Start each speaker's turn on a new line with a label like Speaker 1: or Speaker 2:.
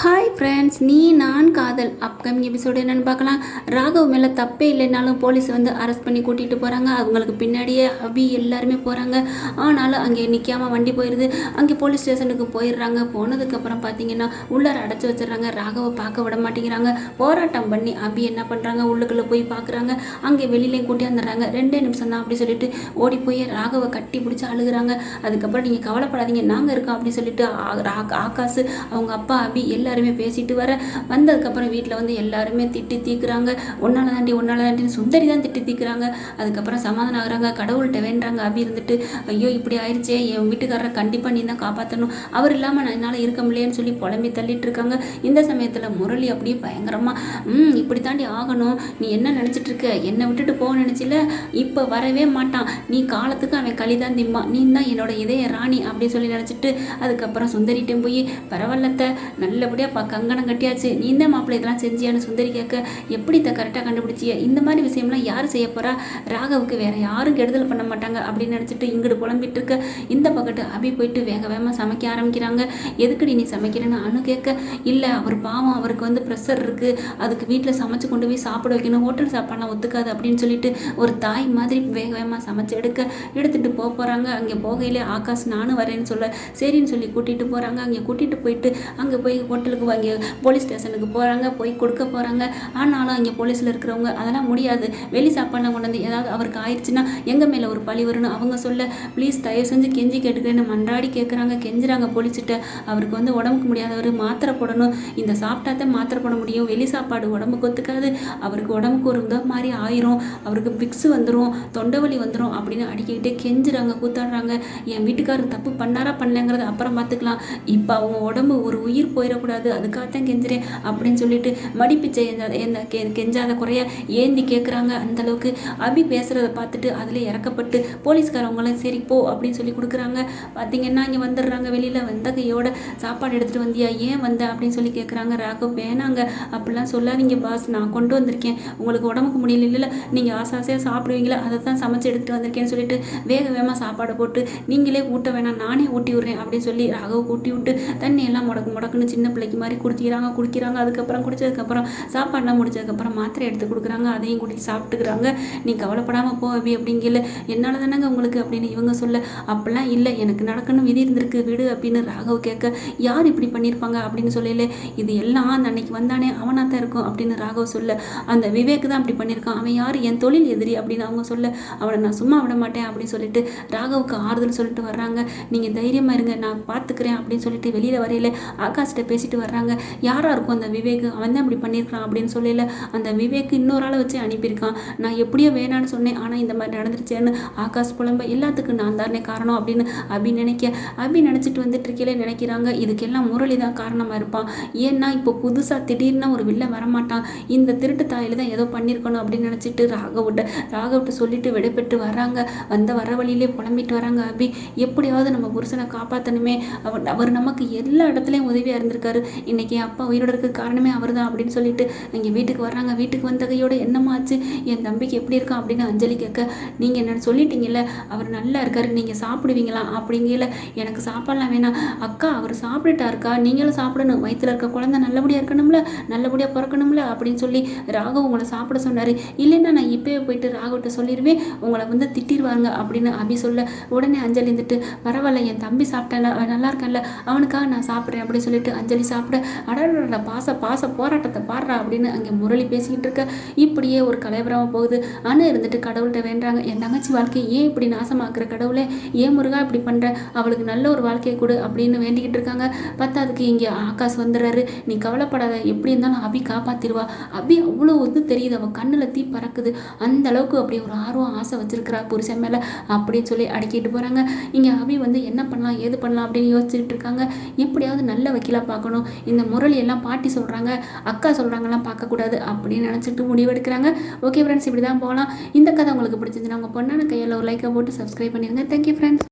Speaker 1: Hi friends நீ நான் காதல். அப்கமிங் எபிசோடு என்னென்னு பார்க்கலாம். ராகவ் மேலே தப்பே இல்லைனாலும் போலீஸ் வந்து அரெஸ்ட் பண்ணி கூட்டிகிட்டு போகிறாங்க அவங்களுக்கு பின்னாடியே அபி எல்லாருமே போகிறாங்க ஆனாலும் அங்கே நிற்காமல் வண்டி போயிடுது அங்கே போலீஸ் ஸ்டேஷனுக்கு போயிடுறாங்க. போனதுக்கப்புறம் பார்த்தீங்கன்னா உள்ளார அடைச்சி வச்சிடறாங்க. ராகவை பார்க்க விட மாட்டேங்கிறாங்க. போராட்டம் பண்ணி அபி என்ன பண்ணுறாங்க உள்ளுக்குள்ளே போய் பார்க்குறாங்க அங்கே வெளியிலையும் கூட்டியாந்துடுறாங்க ரெண்டே நிமிஷம் தான் அப்படி சொல்லிட்டு ஓடி போய் ராகவை கட்டி பிடிச்சி அழுகுறாங்க. அதுக்கப்புறம் நீங்கள் கவலைப்படாதீங்க. நாங்கள் இருக்கோம் அப்படின்னு சொல்லிட்டு ஆ- ஆகாஷ் அவங்க அப்பா அபி எல்லாருமே பேசிட்டு வர. வந்ததுக்கப்புறம் வீட்டில் வந்து எல்லாருமே திட்டி தீக்குறாங்க. ஒன்னால தாண்டி ஒன்னால தாண்டின்னு சுந்தரி தான் திட்டி தீக்குறாங்க. அதுக்கப்புறம் சமாதானம் ஆகுறாங்க. கடவுள்கிட்ட வேண்டுறாங்க. அபி இருந்துட்டு ஐயோ இப்படி ஆயிடுச்சே என் வீட்டுக்காரரை கண்டிப்பாக நீ தான் காப்பாற்றணும் அவர் இல்லாமல் நான் என்னால் இருக்க முடியலன்னு சொல்லி புலம்பி தள்ளிட்டு இருக்காங்க. இந்த சமயத்தில் முரளி அப்படியே பயங்கரமாக ம் இப்படி தாண்டி ஆகணும். நீ என்ன நினச்சிட்டு இருக்க? என்னை விட்டுட்டு போக நினச்சில இப்போ வரவே மாட்டான். நீ காலத்துக்கு அவன் களிதான் திம்மா. நீ தான் என்னோட இதய ராணி அப்படின்னு சொல்லி நினச்சிட்டு அதுக்கப்புறம் சுந்தரிட்டையும் போய் பரவாயில்லத்த நல்லபடியாக பார்க்க கங்கணம் கட்டியாச்சு. நீ இந்த மாப்பிள்ளை இதெல்லாம் செஞ்சியான்னு சுந்தரி கேட்க எப்படி இதை கரெக்டாக கண்டுபிடிச்சிய? இந்த மாதிரி விஷயம்லாம் யார் செய்ய போகிறா ராகவுக்கு வேற யாரும் கெடுதல் பண்ண மாட்டாங்க. அப்படின்னு நினச்சிட்டு இங்கிட்டு புலம்பிட்டு இருக்க இந்த பக்கத்து அபி போயிட்டு வேக வேகமாக சமைக்க ஆரம்பிக்கிறாங்க. எதுக்குடி நீ சமைக்கிறேன்னு அனு கேட்க இல்லை அவர் பாவம் அவருக்கு வந்து ப்ரெஷர் இருக்குது அதுக்கு வீட்டில் சமைச்சு கொண்டு போய் சாப்பிட வைக்கணும். ஹோட்டல் சாப்பாடுலாம் ஒத்துக்காது. அப்படின்னு சொல்லிட்டு ஒரு தாய் மாதிரி வேக வேகமாக சமைச்சு எடுக்க எடுத்துகிட்டு போக போகிறாங்க அங்கே போகையிலே ஆகாஷ் நானும் வரேன்னு சொல்ல சரின்னு சொல்லி கூட்டிகிட்டு போகிறாங்க அங்கே கூட்டிகிட்டு போயிட்டு அங்கே போய் ஹோட்டலுக்கு வாங்கி போலீஸ் ஸ்டேஷனுக்கு போகிறாங்க போய் கொடுக்க போகிறாங்க ஆனாலும் அங்கே போலீஸில் இருக்கிறவங்க அதெல்லாம் முடியாது. வெளி சாப்பாடுலாம் கொண்டு வந்து ஏதாவது அவருக்கு ஆயிடுச்சுன்னா எங்கள் மேலே ஒரு பழி வரணும் அவங்க சொல்ல ப்ளீஸ் தயவு செஞ்சு கெஞ்சி கேட்டுக்கிறேன்னு மன்றாடி கேட்குறாங்க கெஞ்சுறாங்க போலீஸ்கிட்ட. அவருக்கு வந்து உடம்புக்கு முடியாதவர் மாத்திரை போடணும். இந்த சாப்பிட்டாதான் மாத்திரை போட முடியும். வெளி சாப்பாடு உடம்புக்கு ஒத்துக்காது. அவருக்கு உடம்புக்கு ஒரு இந்த மாதிரி ஆயிரும். அவருக்கு பிக்ஸ் வந்துடும் தொண்டை வலி வந்துடும் அப்படின்னு அடிக்கிட்டே கெஞ்சுறாங்க கூத்தாடுறாங்க. என் வீட்டுக்காரர் தப்பு பண்ணாரா பண்ணலங்கிறது அப்புறம் பார்த்துக்கலாம் இப்போ அவங்க உடம்பு ஒரு உயிர் போயிடக்கூடாது. அது அதுக்காகத்தான் கெஞ்சுறேன் அப்படின்னு சொல்லிட்டு மடிப்பிச்சை என்ன எந்த கெ கெஞ்சாத குறைய ஏந்தி கேட்குறாங்க அந்த அளவுக்கு அபி பேசுகிறத பார்த்துட்டு அதில் இறக்கப்பட்டு போலீஸ்காரவங்களாம் சரி போ அப்படின்னு சொல்லி கொடுக்குறாங்க. பார்த்தீங்கன்னா இங்கே வந்துடுறாங்க வெளியில். வந்த கையோட சாப்பாடு எடுத்துகிட்டு வந்தியா? ஏன் வந்த? அப்படின்னு சொல்லி கேட்குறாங்க ராகவ் வேணாங்க. அப்படிலாம் சொல்லாதீங்க பாஸ் நான் கொண்டு வந்திருக்கேன். உங்களுக்கு உடம்புக்கு முடியல இல்லை நீங்கள் ஆசை ஆசையாக சாப்பிடுவீங்களா? அதை தான் சமைச்சு எடுத்துகிட்டு வந்திருக்கேன்னு சொல்லிட்டு வேக வேகமாக சாப்பாடு போட்டு நீங்களே ஊட்ட வேணாம். நானே ஊட்டி விட்றேன். அப்படின்னு சொல்லி ராகவ் ஊட்டி விட்டு தண்ணி எல்லாம் முடக்கு முடக்குன்னு சின்ன பிள்ளைக்கு மாதிரி குடிக்கிறாங்க குடிக்கிறாங்க அதுக்கப்புறம் குடித்ததுக்கப்புறம் சாப்பாடுலாம் முடிச்சதுக்கப்புறம் மாத்திரை எடுத்து கொடுக்குறாங்க அதையும் குடிச்சு சாப்பிட்டுக்கிறாங்க. நீ கவலைப்படாமல் போ அபி அப்படிங்கல என்னால் தானேங்க உங்களுக்கு அப்படின்னு இவங்க சொல்ல. அப்படிலாம் இல்லை. எனக்கு நடக்கணும் விதி இருந்திருக்கு. விடு அப்படின்னு ராகவ் கேட்க யார் இப்படி பண்ணியிருப்பாங்க? அப்படின்னு சொல்லல இது எல்லாம் அந்த அன்னைக்கு வந்தானே அவனாக தான் இருக்கும். அப்படின்னு ராகவ் சொல்ல அந்த விவேக் தான் அப்படி பண்ணியிருக்கான். அவன் யார்? என் தொழில் எதிரி. அப்படின்னு அவங்க சொல்ல அவனை நான் சும்மா விட மாட்டேன். அப்படின்னு சொல்லிட்டு ராகவுக்கு ஆறுதல் சொல்லிட்டு வர்றாங்க. நீங்கள் தைரியமாக இருங்க. நான் பார்த்துக்கிறேன். அப்படின்னு சொல்லிட்டு வெளியில் வரையில ஆகாஷ்கிட்ட பேசிட்டு வர்றாங்க. யாராக இருக்கும் அந்த விவேக்? அவன் தான் இப்படி பண்ணியிருக்கான் அப்படின்னு சொல்லல. அந்த விவேக் இன்னொரு ஆளை வச்சு அனுப்பியிருக்கான். நான் எப்படியோ வேணான்னு சொன்னேன். ஆனால் இந்த மாதிரி நடந்துருச்சேன்னு ஆகாஷ் புலம்ப எல்லாத்துக்கும் நான் தானே காரணம் அப்படின்னு அபி நினைக்க அபி நினச்சிட்டு வந்துட்டு இருக்கீங்களே நினைக்கிறாங்க. இதுக்கெல்லாம் முரளி தான் காரணமாக இருப்பான். ஏன்னா இப்போ புதுசாக திடீர்னு ஒரு வில்ல வரமாட்டான். இந்த திருட்டு தாயில் தான் ஏதோ பண்ணியிருக்கணும் அப்படின்னு நினச்சிட்டு ராகவிட்ட ராகவிட்ட சொல்லிட்டு விடைபெற்று வராங்க வந்த வர வழியிலே புலம்பிட்டு வராங்க அபி. எப்படியாவது நம்ம புருஷனை காப்பாற்றணுமே அவர் அவர் நமக்கு எல்லா இடத்துலையும் உதவியாக இருந்திருக்காரு. இன்னைக்கு அப்பா உயிரோட இருக்க காரணமே அவர் தான் அப்படின்னு சொல்லிட்டு இங்கே வீட்டுக்கு வர்றாங்க. வீட்டுக்கு வந்தகையோட என்னமாச்சு என் தம்பிக்கு எப்படி இருக்கான் அப்படின்னு அஞ்சலி கேட்க நீங்கள் என்ன சொல்லிட்டீங்கல்ல? அவர் நல்லா இருக்காரு. நீங்கள் சாப்பிடுவீங்களா? அப்படிங்கல. எனக்கு சாப்பாடலாம் வேணாம். அக்கா அவர் சாப்பிட்டுட்டாருக்கா? நீங்களும் சாப்பிடணும். வயிற்றுல இருக்க குழந்தை நல்லபடியாக இருக்கணும்ல? நல்லபடியாக பிறக்கணும்ல? அப்படின்னு சொல்லி ராகவ் உங்களை சாப்பிட சொன்னார். இல்லைன்னா நான் இப்போயே போயிட்டு ராகவ்கிட்ட சொல்லிடுவேன் உங்களை வந்து திட்டிடுவாங்க அப்படின்னு அபி சொல்ல. உடனே அஞ்சலி இருந்துட்டு பரவாயில்ல என் தம்பி சாப்பிட்டேன் நல்லா இருக்கேன்ல. அவனுக்காக நான் சாப்பிட்றேன் அப்படின்னு சொல்லிட்டு அஞ்சலி சாப்பிட அடடட பாச பாச போராட்டத்தை பாடுறா அப்படின்னு அங்கே முரளி பேசிக்கிட்டு இருக்க இப்படியே ஒரு கலைபுரமாக போகுது அணு இருந்துட்டு கடவுள்கிட்ட வேண்டாங்க என் தங்கச்சி வாழ்க்கையை ஏன் இப்படி நாசமாக்குற கடவுளே ஏன் முருகா இப்படி பண்ணுற அவளுக்கு நல்ல ஒரு வாழ்க்கையை கொடு அப்படின்னு வேண்டிக்கிட்டு இருக்காங்க பத்தாதுக்கு இங்கே ஆகாஷ் வந்துடுறாரு நீ கவலைப்படாத எப்படி இருந்தாலும் அபி காப்பாத்திடுவா அபி அவ்வளோ வந்து தெரியுது அவள் கண்ணில் தீ பறக்குது அந்த அளவுக்கு அப்படி ஒரு ஆர்வம் ஆசை வச்சிருக்கிறா புருஷன் மேலே அப்படின்னு சொல்லி அடக்கிட்டு போகிறாங்க இங்கே அபி வந்து என்ன பண்ணலாம் ஏது பண்ணலாம் அப்படின்னு யோசிச்சுட்டு இருக்காங்க எப்படியாவது நல்ல வக்கீலாக பார்க்கணும் இந்த முரளி எல்லாம் பாட்டி சொல்கிறாங்க அக்கா சொல்கிறாங்கலாம் பார்க்கக்கூடாது அப்படின்னு நினச்சிட்டு முடிவெடுக்கிறாங்க. ஓகே ஃப்ரெண்ட்ஸ் இப்படி தான் போகலாம். இந்த கதை உங்களுக்கு பிடிச்சிருந்துச்சுன்னா உங்கள் பொண்ணான கையில் ஒரு லைக்கை போட்டு சப்ஸ்கிரைப் பண்ணிடுங்க தேங்க்யூ ஃப்ரெண்ட்ஸ்